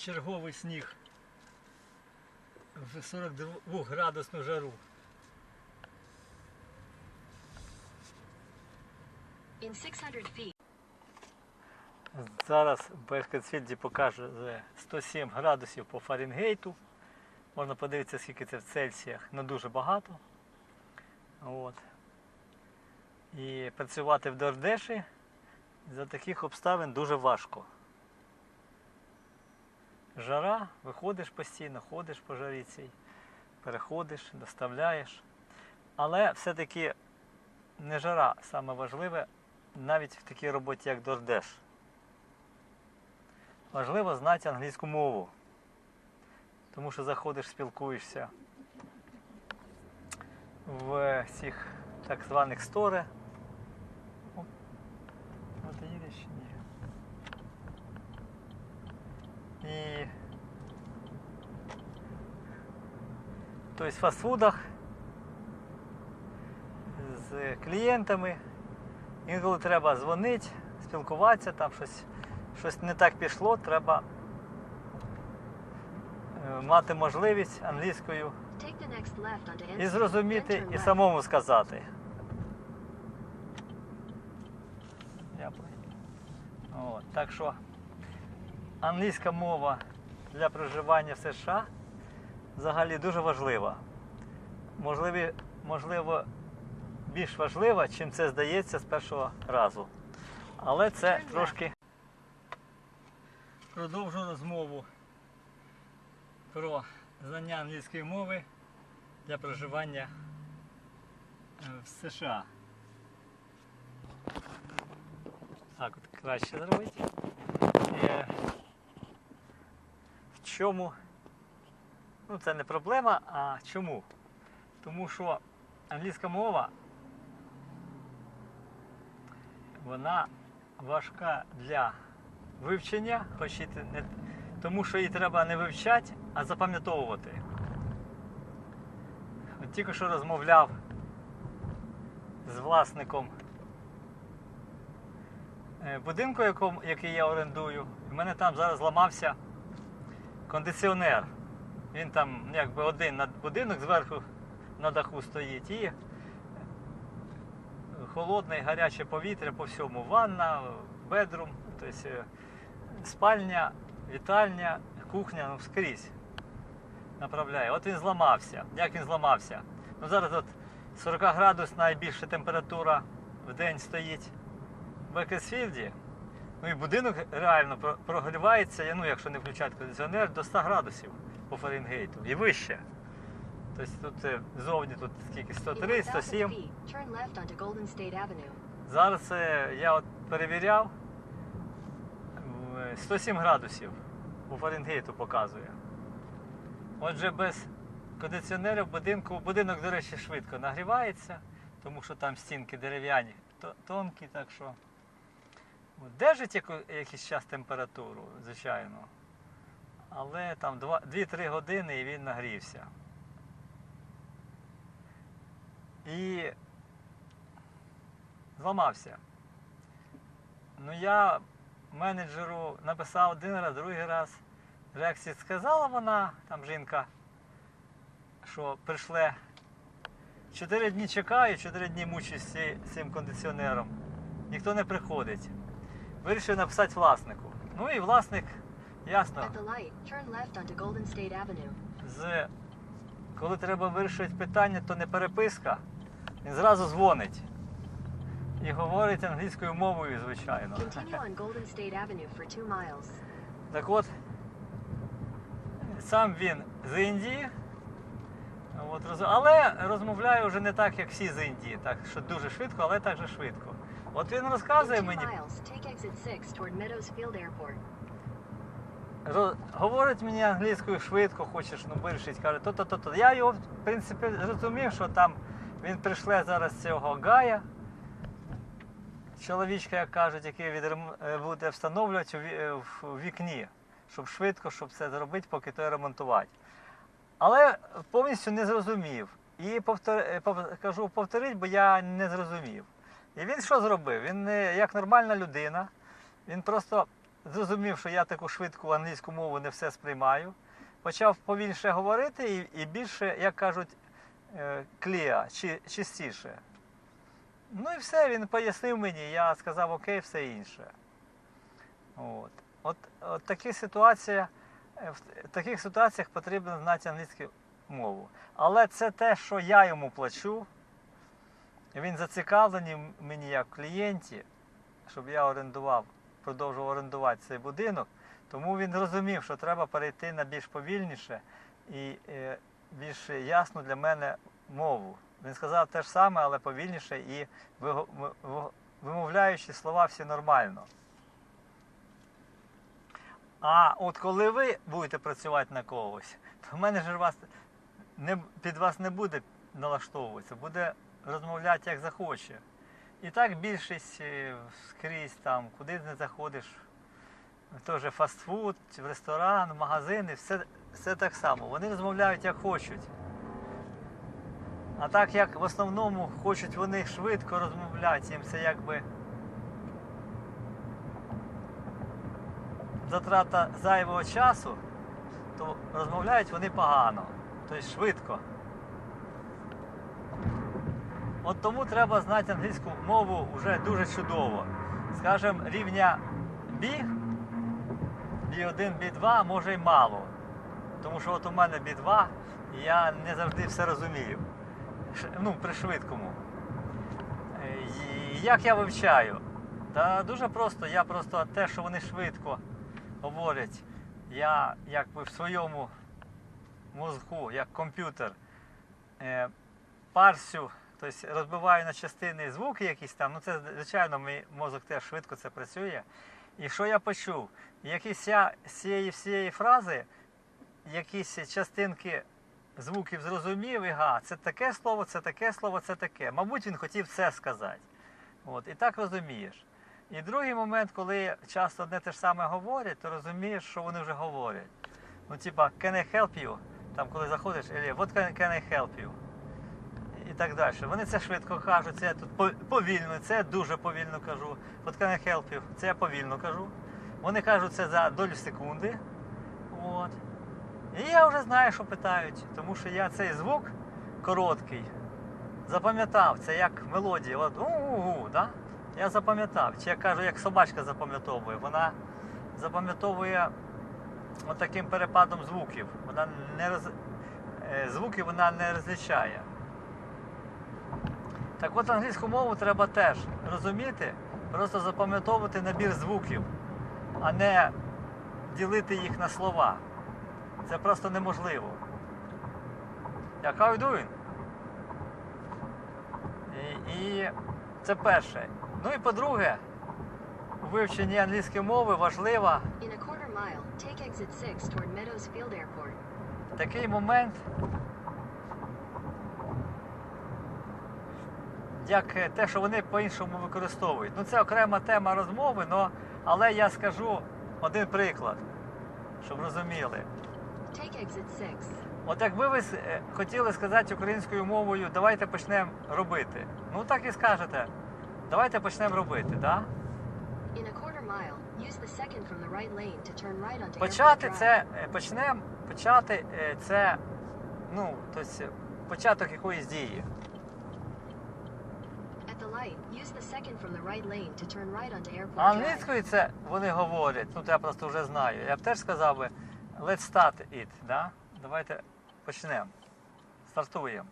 черговий сніг в 42 градусну жару. In 600 feet, Зараз Беркетсфільді покаже е, 107 градусів по Фаренгейту. Можна подивитися, скільки це в Цельсіях, ну дуже багато. От. І працювати в Дордеші за таких обставин дуже важко. Жара, виходиш постійно, ходиш по жарі цій, переходиш, доставляєш. Але все-таки не жара саме важливе навіть в такій роботі, як Дордеш. Важливо знати англійську мову. Тому що заходиш, спілкуєшся в цих так званих стори. І тобто в фастфудах з клієнтами. Інколи треба дзвонити, спілкуватися, там щось, щось не так пішло, треба е, мати можливість англійською і зрозуміти, і самому сказати. От, так що англійська мова для проживання в США взагалі дуже важлива. Можливі, можливо, більш важлива, чим це здається з першого разу. Але це трошки продовжу розмову про знання англійської мови для проживання е, в США. Так, от краще зробити. Е, В чому? Ну, це не проблема, а чому? Тому що англійська мова вона важка для вивчення, хоч і не, тому що її треба не вивчати, а запам'ятовувати. От тільки що розмовляв з власником е, будинку, який я орендую. У мене там зараз зламався кондиціонер. Він там якби один над будинок зверху на даху стоїть і холодне і гаряче повітря по всьому. Ванна, бедрум, тобто е, спальня, вітальня, кухня, ну скрізь направляє. От він зламався. Як він зламався? Ну зараз от 40 градус найбільша температура в день стоїть в Бекесфілді. Ну і будинок реально прогрівається, ну якщо не включати кондиціонер, до 100 градусів по Фаренгейту і вище. Тобто тут е, зовні тут скільки 103, 1000 107. feet, turn left onto Golden State Avenue. Зараз е, я от перевіряв е, 107 градусів по Фаренгейту показує. Отже, без кондиціонера в будинку, будинок, до речі, швидко нагрівається, тому що там стінки дерев'яні, тонкі, так що держить якийсь час температуру, звичайно. Але там 2-3 години і він нагрівся. І зламався. Ну я менеджеру написав один раз, другий раз. Реакції сказала вона, там жінка, що прийшле. Чотири дні чекаю, чотири дні мучусь з цим кондиціонером. Ніхто не приходить. Вирішив написати власнику. Ну і власник, ясно, з коли треба вирішувати питання, то не переписка. Він зразу дзвонить. І говорить англійською мовою, звичайно. Так от, сам він з Індії, от, але розмовляє вже не так, як всі з Індії, так що дуже швидко, але так же швидко. От він розказує мені, 6 toward Meadows Field Airport. говорить мені англійською швидко, хочеш ну, вирішити, каже, то-то, то-то. Я його, в принципі, зрозумів, що там він прийшле зараз цього Гая, чоловічка, як кажуть, який відрем- буде встановлювати е, в вікні, щоб швидко, щоб це зробити, поки то ремонтувати. Але повністю не зрозумів. І повтор... е, кажу повторити, бо я не зрозумів. І він що зробив? Він е, як нормальна людина, він просто зрозумів, що я таку швидку англійську мову не все сприймаю, почав повільніше говорити і, і більше, як кажуть, е, клія, чи, чистіше. Ну і все, він пояснив мені, я сказав окей, все інше. От. От, от такі ситуації, е, в таких ситуаціях потрібно знати англійську мову. Але це те, що я йому плачу. Він зацікавлений мені як клієнті, щоб я орендував, продовжував орендувати цей будинок. Тому він зрозумів, що треба перейти на більш повільніше і е, більш ясну для мене мову. Він сказав те ж саме, але повільніше і вимовляючи слова всі нормально. А от коли ви будете працювати на когось, то в мене ж вас не, під вас не буде налаштовуватися, буде розмовляти як захоче. І так більшість е, скрізь там, куди не заходиш, теж фастфуд, в ресторан, в магазини, все, все так само. Вони розмовляють як хочуть. А так як в основному хочуть вони швидко розмовляти, їм це якби затрата зайвого часу, то розмовляють вони погано, тобто швидко. От тому треба знати англійську мову вже дуже чудово. Скажем, рівня B, B1, B2 може й мало. Тому що от у мене B2, і я не завжди все розумію. Ну, при швидкому. Е, І як я вивчаю? Та дуже просто, я просто те, що вони швидко говорять, я якби в своєму мозку, як комп'ютер, е, парсю, тобто розбиваю на частини звуки якісь там, ну це звичайно, мій мозок теж швидко це працює. І що я почув? Якісь цієї всієї фрази, якісь частинки звуків зрозумів, і га, це таке слово, це таке слово, це таке. Мабуть, він хотів це сказати. От, і так розумієш. І другий момент, коли часто одне те ж саме говорять, то розумієш, що вони вже говорять. Ну, типа, can I help you? Там, коли заходиш, або what can I help you? Так далі. Вони це швидко кажуть, це я тут повільно, це я дуже повільно кажу. What can I help you? Це я повільно кажу. Вони кажуть це за долю секунди. От. І я вже знаю, що питають, тому що я цей звук короткий запам'ятав. Це як мелодія. От у-у-у, да? Я запам'ятав. Чи я кажу, як собачка запам'ятовує. Вона запам'ятовує от таким перепадом звуків. Вона не роз... е, звуки вона не розлічає. Так от англійську мову треба теж розуміти, просто запам'ятовувати набір звуків, а не ділити їх на слова. Це просто неможливо. Як how you doing? І, і це перше. Ну і по-друге, у вивченні англійської мови важлива In a quarter mile, take exit 6 toward Meadows Field Airport. такий момент, як е, те, що вони по-іншому використовують. Ну це окрема тема розмови, но, але я скажу один приклад, щоб розуміли. Take exit 6. От якби ви е, хотіли сказати українською мовою, давайте почнемо робити. Ну так і скажете. Давайте почнемо робити, да? Onto Airport Почати це е, почнемо почати це, ну, тобто початок якоїсь дії. Англійською це вони говорять, ну я просто вже знаю. Я б теж сказав би let's start it, да? Давайте почнемо. Стартуємо.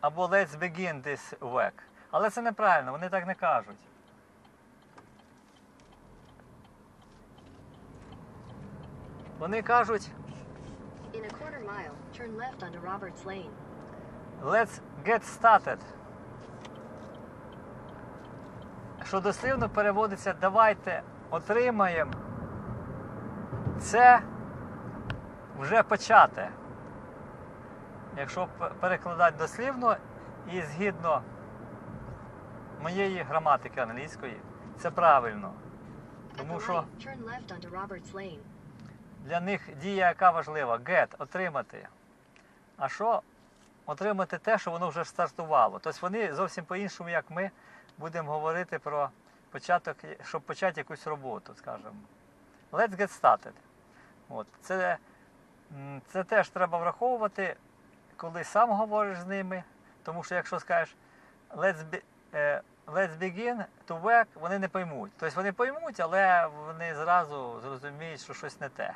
Або let's begin this work. Але це неправильно, вони так не кажуть. Вони кажуть In a quarter mile, turn left onto Roberts Lane. let's get started. Що дослівно переводиться давайте отримаємо. Це вже почати. Якщо перекладати дослівно і згідно моєї граматики англійської, це правильно. Тому що для них дія яка важлива? Get, отримати. А що? Отримати те, що воно вже стартувало. Тобто вони зовсім по-іншому, як ми будемо говорити про початок, щоб почати якусь роботу, скажімо. Let's get started. От. Це, це теж треба враховувати, коли сам говориш з ними. Тому що якщо скажеш let's, be, е, let's begin to work, вони не поймуть. Тобто вони поймуть, але вони зразу зрозуміють, що щось не те.